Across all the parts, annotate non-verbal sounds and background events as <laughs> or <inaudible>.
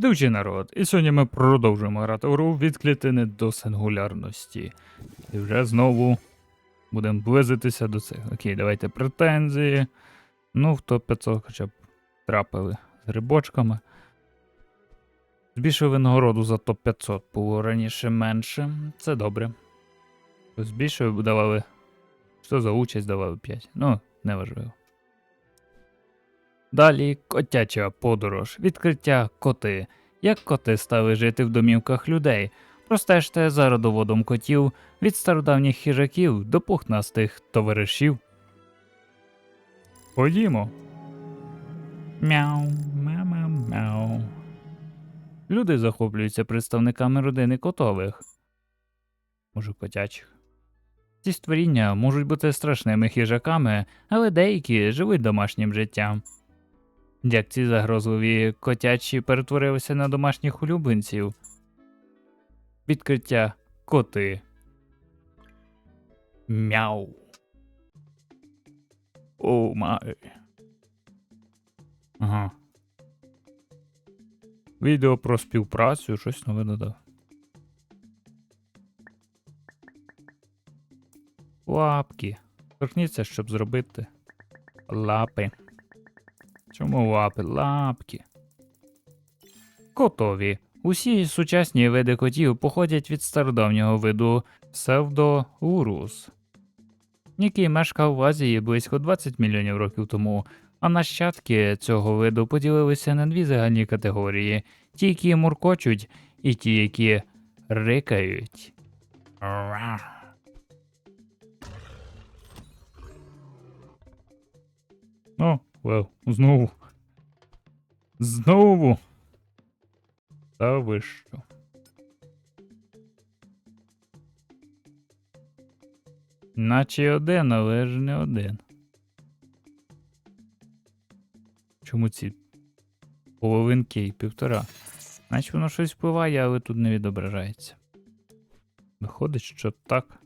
Йдучий народ, і сьогодні ми продовжуємо грати гру від клітини до сингулярності. І вже знову будемо близитися до цих. Окей, давайте претензії. Ну, в топ 500 хоча б трапили з грибочками. Збільшили винагороду за топ 500 було раніше менше. Це добре. Збільшили, давали. Що за участь давали 5. Ну, неважливо. Далі котяча подорож, відкриття коти. Як коти стали жити в домівках людей. Простежте за родоводом котів від стародавніх хижаків до пухнастих товаришів. Ходімо. Мяу, мяу, мяу. Люди захоплюються представниками родини котових. Може, котячих. Ці створіння можуть бути страшними хижаками, але деякі живуть домашнім життям. Як ці загрозливі котячі перетворилися на домашніх улюбленців. Відкриття коти. Мяу. О май. Ага. Відео про співпрацю, щось нове додав. Лапки. Торкніться, щоб зробити лапи. Чому лапи? Лапки. Котові. Усі сучасні види котів походять від стародавнього виду псевдоурус, який мешкав в Азії близько 20 мільйонів років тому, а нащадки цього виду поділилися на дві загальні категорії: ті, які муркочуть, і ті, які рикають. О, вел, знову. Знову. Та ви що? Наче один, але ж не один. Чому ці половинки і півтора? Наче воно щось впливає, але тут не відображається. Виходить, що так.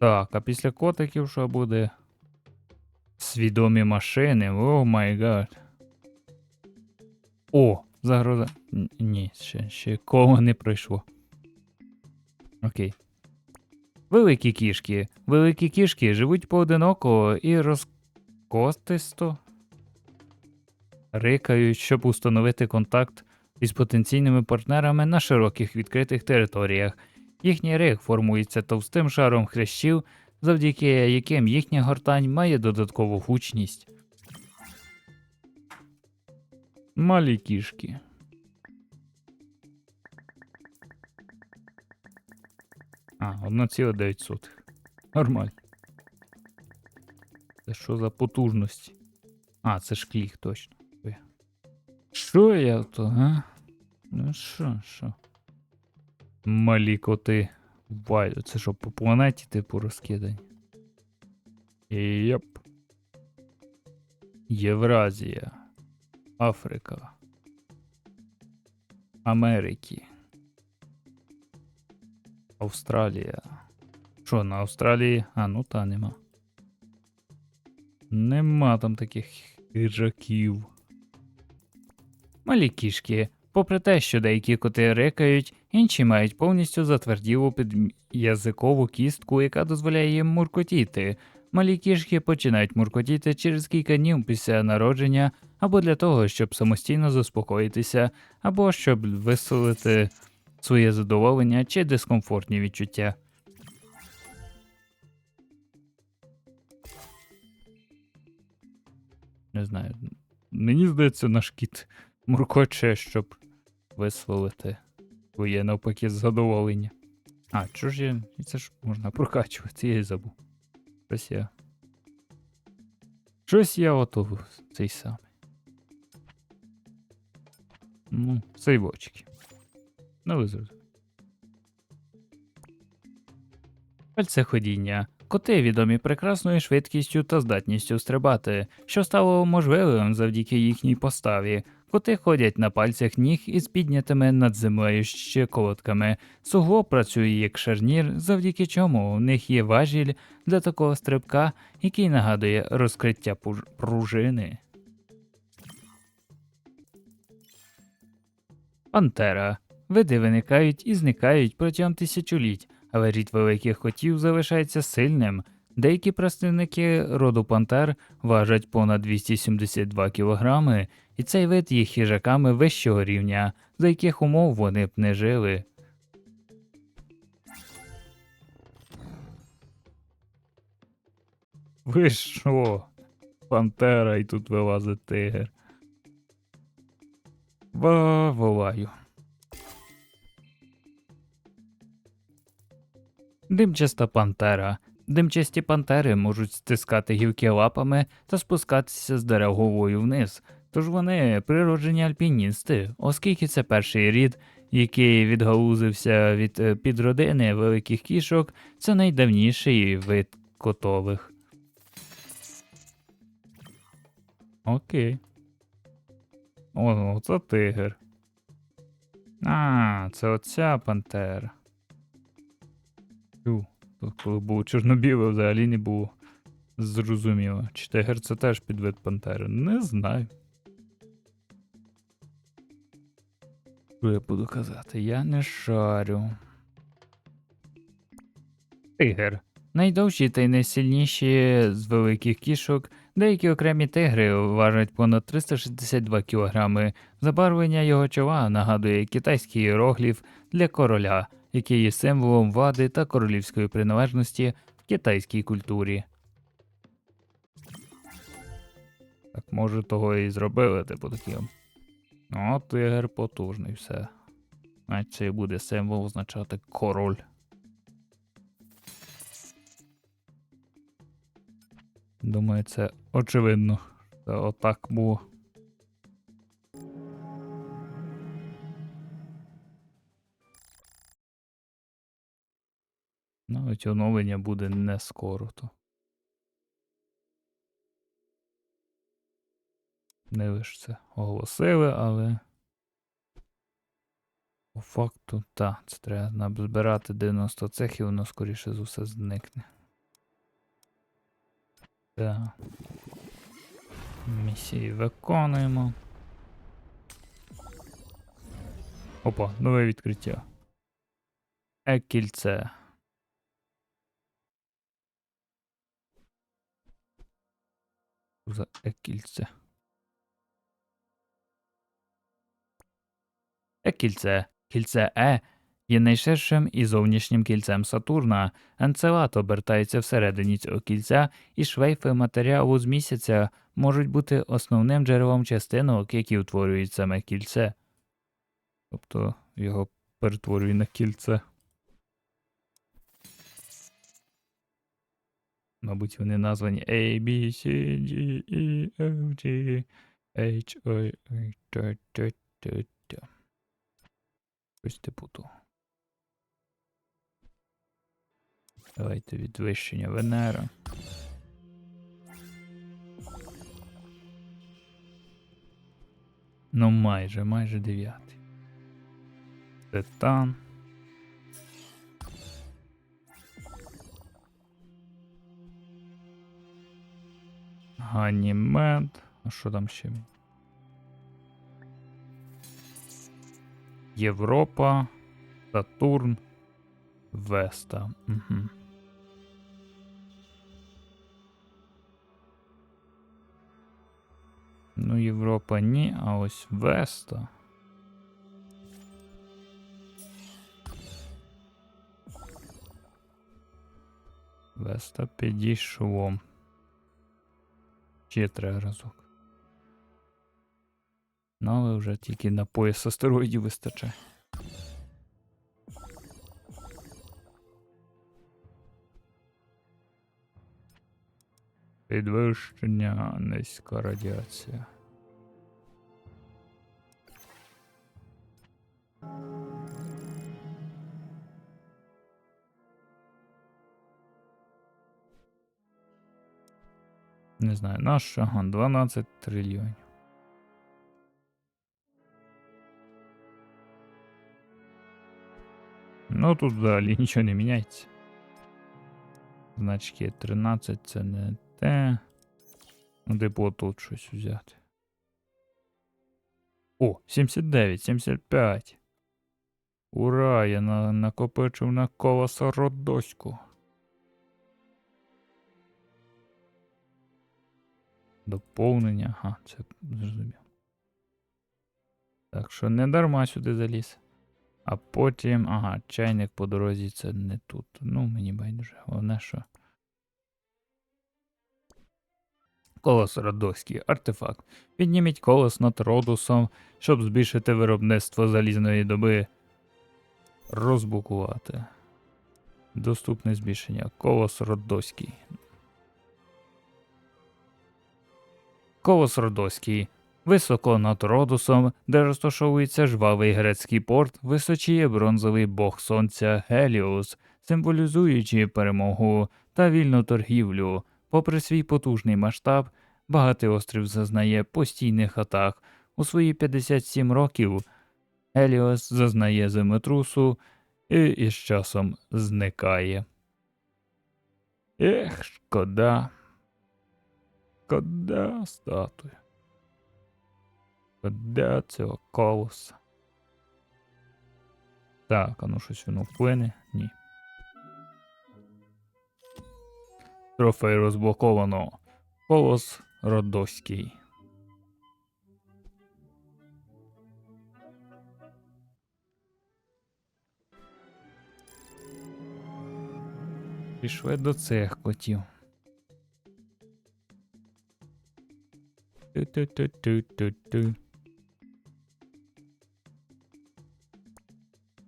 Так, а після котиків що буде? Свідомі машини. О май гад. О, загроза. Ні, ще, ще коло не пройшло. Окей. Великі кішки. Великі кішки живуть поодиноко і розкостисто рикають, щоб установити контакт із потенційними партнерами на широких відкритих територіях. Їхній рик формується товстим шаром хрящів, завдяки яким їхня гортань має додаткову гучність. Малі кішки. А, 1,9. Нормально. Це що за потужності? А, це ж клік, точно. Що я то, а? Ну що, що? Малі коти. Вай, це що, по планеті типу розкидані? Єп. Євразія. Африка. Америки. Австралія. Що, на Австралії? А, ну та нема. Нема там таких хижаків. Малі кішки. Попри те, що деякі коти рикають, інші мають повністю затверділу під'язикову кістку, яка дозволяє їм муркотіти. Малі кішки починають муркотіти через кілька днів після народження, або для того, щоб самостійно заспокоїтися, або щоб висловити своє задоволення чи дискомфортні відчуття. Не знаю. Мені здається, наш кіт муркоче, щоб висловити своє навпаки задоволення. А, чого ж я. Це ж можна прокачувати, я й забув. Щось я. Щось я ото цей самий. Ну, сейвочки. Ну, ви зрозуміли. Пальцеходіння. Коти відомі прекрасною швидкістю та здатністю стрибати, що стало можливим завдяки їхній поставі. Коти ходять на пальцях ніг із піднятими над землею щеколотками. Суглоб працює як шарнір, завдяки чому у них є важіль для такого стрибка, який нагадує розкриття пружини. Пантера. Види виникають і зникають протягом тисячоліть, але рід великих котів залишається сильним. Деякі представники роду пантер важать понад 272 кг, і цей вид є хижаками вищого рівня, за яких умов вони б не жили. Ви що? Пантера і тут вилазить тигр. Ва волаю. Димчаста пантера. Димчасті пантери можуть стискати гілки лапами та спускатися з дерев головою вниз. Тож вони природжені альпіністи, оскільки це перший рід, який відгалузився від е, підродини великих кішок, це найдавніший вид котових. Окей. О, це тигр. А, це оця пантера. Тут коли було чорно-біле, взагалі не було зрозуміло. Чи тигр це теж підвид пантери? Не знаю. Що я буду казати? Я не шарю. Тигр. Найдовші та й найсильніші з великих кішок, деякі окремі тигри важать понад 362 кг. Забарвлення його чола нагадує китайський іерогліф для короля, який є символом влади та королівської приналежності в китайській культурі. Так може того і зробили, типу таким. О, тигр потужний, все. Значить, це буде символ означати король. Думаю, це очевидно. Це отак було. Навіть оновлення буде не скоро то. Не лише це оголосили, але. По факту, так, це треба назбирати 90 цех і воно скоріше за все зникне. Так. Місії виконуємо. Опа, нове відкриття. Е-кільце. За е-кільце. Е-кільце. Кільце Е є найширшим і зовнішнім кільцем Сатурна. Енцелад обертається всередині цього кільця, і шлейфи матеріалу з місяця можуть бути основним джерелом частинок, які утворюють саме кільце. Тобто його перетворює на кільце. Мабуть, вони названі A, B, C, D, E, F, G, H, I, I, Т, Т, Т. Щось типу того. Давайте відвищення Венера. Ну майже, майже дев'ятий. Титан. Ганімед. А що там ще? Європа, Сатурн, Веста. Угу. Ну, Європа ні, а ось Веста. Веста підійшло. Ще треба разок. Ну, але вже тільки на пояс астероїдів вистачає. Підвищення низька радіація. Не знаю, наш ага, 12 трильйонів. Ну тут взагалі нічого не міняється. Значки 13 це не те. Ну, типу тут щось взяти. О, 79, 75. Ура, я на, накопичив на колоса родоську. Доповнення, ага, це зрозумів. Так що не дарма сюди заліз. А потім, ага, чайник по дорозі це не тут. Ну, мені байдуже. Головне, що. Колос Родоський, артефакт. Підніміть колос над Родусом, щоб збільшити виробництво залізної доби. Розбукувати. Доступне збільшення. Колос Родоський. Колос Родоський. Високо над Родусом, де розташовується жвавий грецький порт, височіє бронзовий бог сонця Геліус, символізуючи перемогу та вільну торгівлю. Попри свій потужний масштаб, багатий острів зазнає постійних атак. У свої 57 років Еліос зазнає землетрусу і із часом зникає. Ех, шкода. Шкода статуя. Шкода цього колоса. Так, а ну щось воно вплине? Ні. Трофей розблоковано. Колос Родоський. Пішли до цих котів. Ту-ту-ту-ту-ту-ту.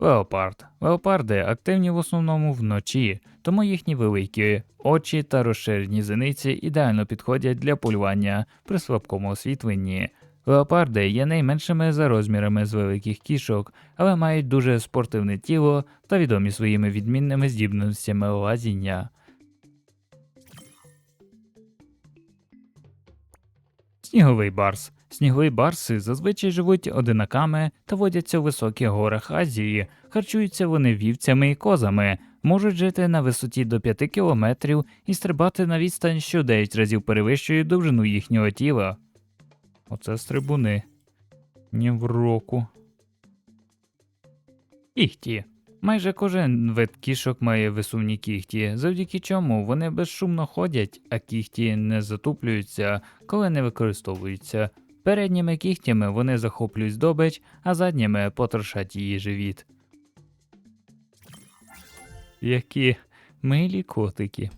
Леопард. Леопарди активні в основному вночі, тому їхні великі очі та розширені зениці ідеально підходять для полювання при слабкому освітленні. Леопарди є найменшими за розмірами з великих кішок, але мають дуже спортивне тіло та відомі своїми відмінними здібностями лазіння. Сніговий барс. Снігові барси зазвичай живуть одинаками та водяться у високих горах Азії. Харчуються вони вівцями і козами, можуть жити на висоті до 5 кілометрів і стрибати на відстань, що 9 разів перевищує довжину їхнього тіла. Оце стрибуни. Ні в року. Кіхті. Майже кожен вид кішок має висувні кіхті, завдяки чому вони безшумно ходять, а кіхті не затуплюються, коли не використовуються. Передніми кігтями вони захоплюють здобич, а задніми потрошать її живіт. Які милі котики.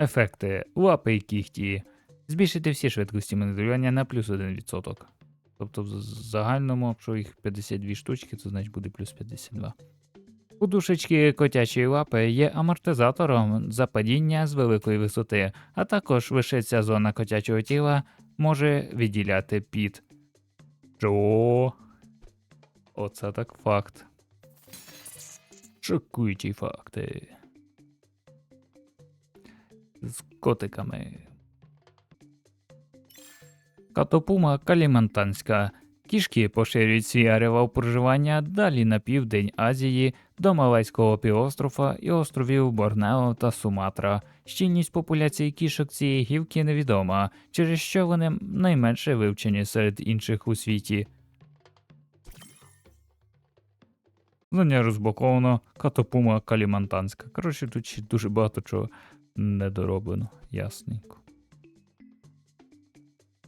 Ефекти лапи і кігті. Збільшити всі швидкості моделювання на плюс 1%. Тобто в загальному, якщо їх 52 штучки, то значить буде плюс 52. Подушечки котячої лапи є амортизатором за падіння з великої висоти, а також лише ця зона котячого тіла може відділяти піт. Що? Оце так факт. Шокуючі факти. З котиками. Катопума калімантанська. Кішки поширюють свій ареал проживання далі на південь Азії до Малайського півострова і островів Борнео та Суматра. Щільність популяції кішок цієї гілки невідома, через що вони найменше вивчені серед інших у світі. Знання розблоковано катопума калімантанська. Коротше, тут ще дуже багато чого недороблено, ясненько.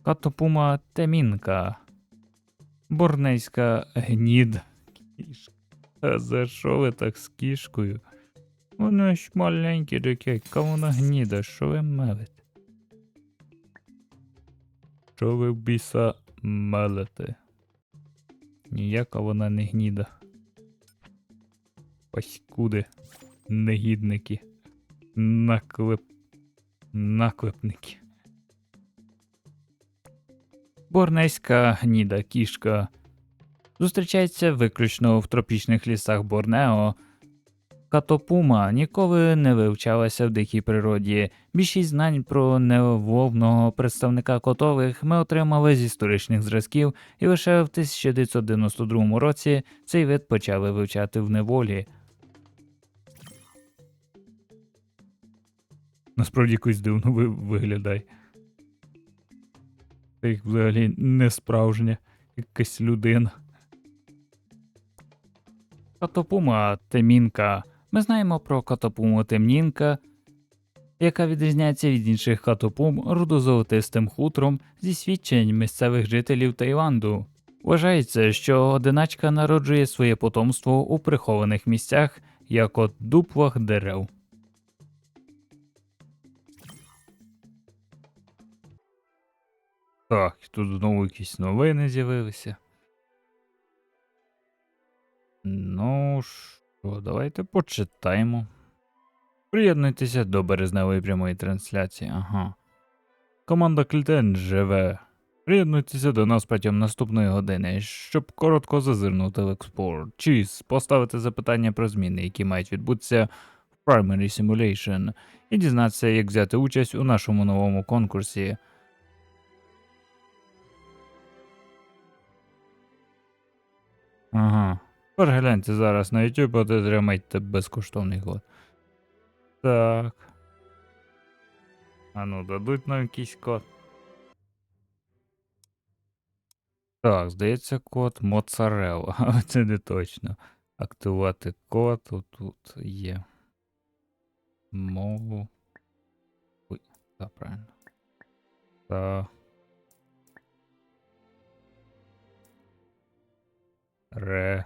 Катопума темінка. Борнейська гніда. Кішка. А за що ви так з кішкою? Вона ж маленьке таке, вона гніда, що ви мелите? Що ви в біса мелите? Ніяка вона не гніда. Паскуди, негідники, наклеп... наклепники. Борнейська гніда кішка зустрічається виключно в тропічних лісах Борнео. Катопума ніколи не вивчалася в дикій природі. Більшість знань про невовного представника котових ми отримали з історичних зразків, і лише в 1992 році цей вид почали вивчати в неволі. Насправді якось дивно ви- виглядає. Та взагалі не справжня якась людина. Катопума темінка. Ми знаємо про катопуму темнінка, яка відрізняється від інших катопум рудозолотистим хутром зі свідчень місцевих жителів Таїланду. Вважається, що одиначка народжує своє потомство у прихованих місцях, як от дуплах дерев. Так, тут знову якісь новини з'явилися. Ну що, давайте почитаємо. Приєднуйтеся до березневої прямої трансляції. Ага. Команда Клітен живе. Приєднуйтеся до нас протягом наступної години, щоб коротко зазирнути в експорт. Чи поставити запитання про зміни, які мають відбутися в Primary Simulation, і дізнатися, як взяти участь у нашому новому конкурсі. Ага. Перегляньте зараз на YouTube, отримайте безкоштовний год. Так. А ну, дадуть нам якийсь код. Так, здається, код моцарелла, <laughs> це не точно. Активувати код отут є. Мову. Ой, так, правильно. Так. Ре.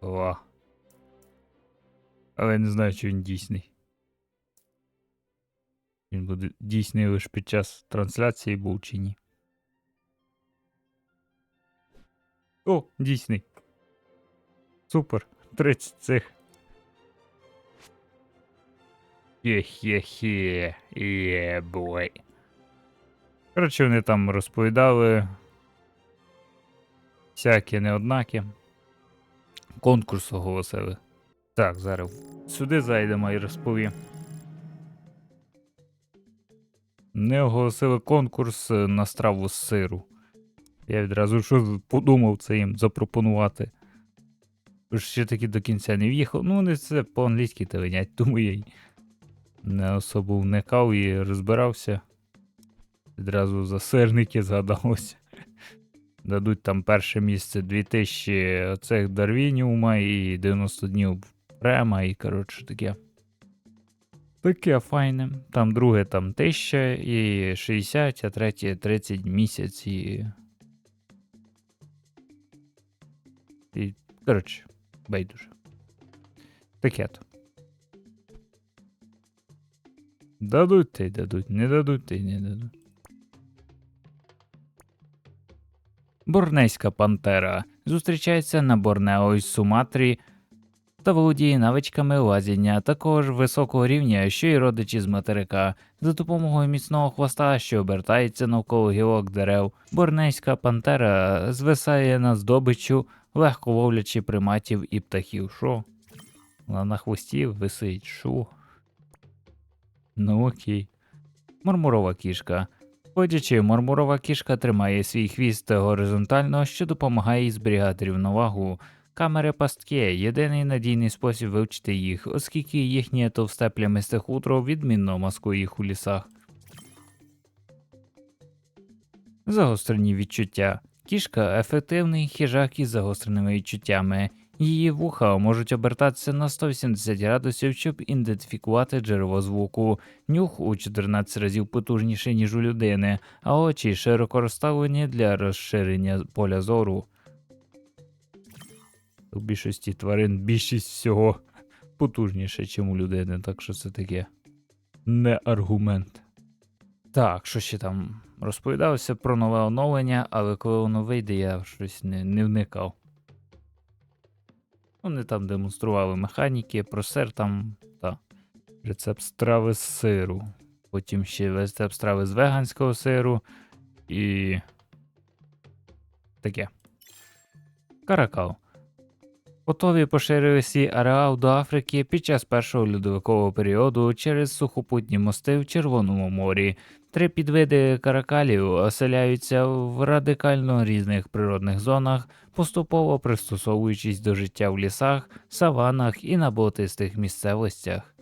Ла. Але я не знаю, чи він дійсний. Він буде дійсний лише під час трансляції був чи ні. О, дійсний. Супер. 30 цих. Хе-хе-хе. Є, бой. Коротше, вони там розповідали. Всякі неоднакі. Конкурс оголосили. Так, зараз сюди зайдемо і розповім. Не оголосили конкурс е, на страву з сиру. Я відразу що подумав це їм запропонувати. Ще таки до кінця не в'їхав. Ну, вони це по-англійськи теленять, <laughs> тому я не особо вникав і розбирався. Відразу за сирники згадалося. Дадуть там перше місце 2000 оцих Дарвініума і 90 днів Према, і коротше таке. Таке файне. Там друге там 1000 і 60, а третє 30 місяць і. І. Коротше, байдуже. Таке то. Дадуть та й дадуть, не дадуть та й не дадуть. Борнейська пантера зустрічається на Борнео й Суматрі та володіє навичками лазіння такого ж високого рівня, що й родичі з материка. За допомогою міцного хвоста, що обертається навколо гілок дерев, борнейська пантера звисає на здобичу, легко ловлячи приматів і птахів. Шо? Вона на хвості висить, шо? Ну окей. Мармурова кішка. Ходячи, мармурова кішка тримає свій хвіст горизонтально, що допомагає їй зберігати рівновагу. Камери пастки єдиний надійний спосіб вивчити їх, оскільки їхнє товсте плямисте хутро відмінно маскує їх у лісах. Загострені відчуття. Кішка ефективний хижак із загостреними відчуттями. Її вуха можуть обертатися на 180 градусів, щоб ідентифікувати джерело звуку. Нюх у 14 разів потужніший, ніж у людини, а очі широко розставлені для розширення поля зору. У більшості тварин більшість всього потужніше, ніж у людини, так що це таке не аргумент. Так, що ще там розповідалося про нове оновлення, але коли воно вийде, я щось не, не вникав. Вони там демонстрували механіки, просер там та рецепт страви з сиру. Потім ще рецепт страви з веганського сиру і таке. Каракал. Готові поширили свій ареал до Африки під час першого льодовикового періоду через сухопутні мости в Червоному морі. Три підвиди каракалів оселяються в радикально різних природних зонах, поступово пристосовуючись до життя в лісах, саванах і на болотистих місцевостях.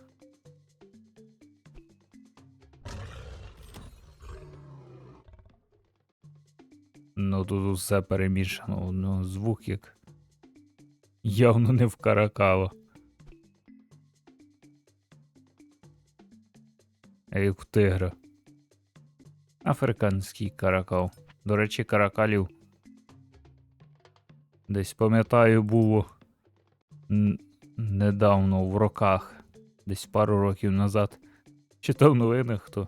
Ну тут усе перемішано, ну звук як. Явно не в каракава. А тигра. Африканський каракал. До речі, каракалів. Десь пам'ятаю, було недавно в роках, десь пару років назад. Читав в новинах, хто.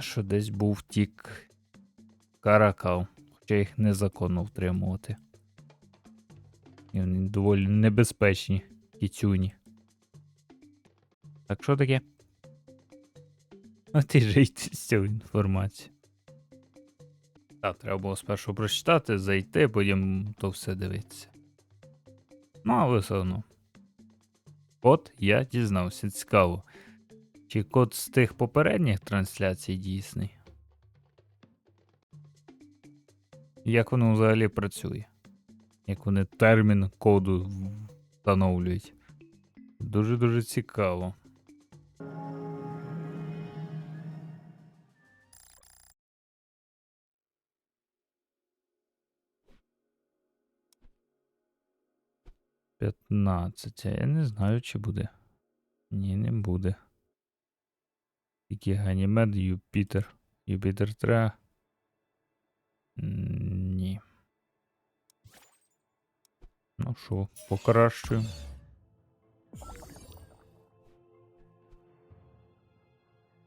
Що десь був тік каракал, хоча їх незаконно втримувати. І вони доволі небезпечні, кіцюні. Так що таке? А ти жийте з цю інформацію. Так, треба було спершу прочитати, зайти, потім то все дивитися. Ну, але все одно. От я дізнався, цікаво. Чи код з тих попередніх трансляцій дійсний? Як воно взагалі працює? Як вони термін коду встановлюють? Дуже-дуже цікаво. П'ятнадцять. Я не знаю, чи буде. Ні, не буде. Тільки Ганімед, Юпітер. Юпітер треба. Ні. Ну що, покращуємо.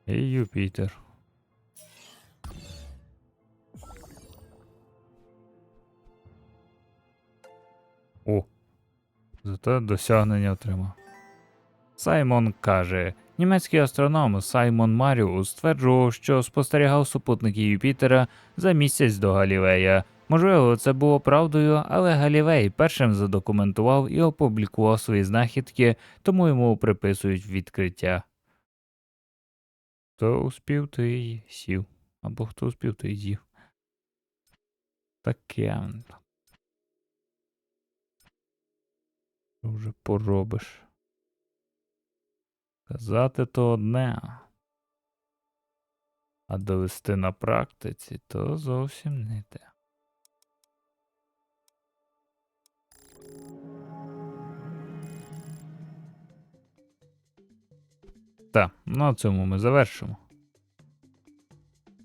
І Юпітер. О, зате досягнення отримав. Саймон каже, німецький астроном Саймон Маріус стверджував, що спостерігав супутники Юпітера за місяць до Галілея. Можливо, це було правдою, але Галілей першим задокументував і опублікував свої знахідки, тому йому приписують відкриття. Хто успів, той сів. Або хто успів, той з'їв. Таке. Що вже поробиш? Казати то одне. А довести на практиці то зовсім не те. Так, на цьому ми завершимо.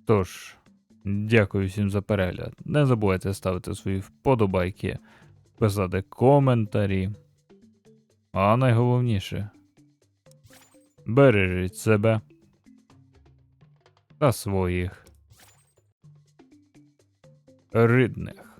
Тож, дякую всім за перегляд. Не забувайте ставити свої вподобайки, писати коментарі. А найголовніше бережіть себе та своїх рідних.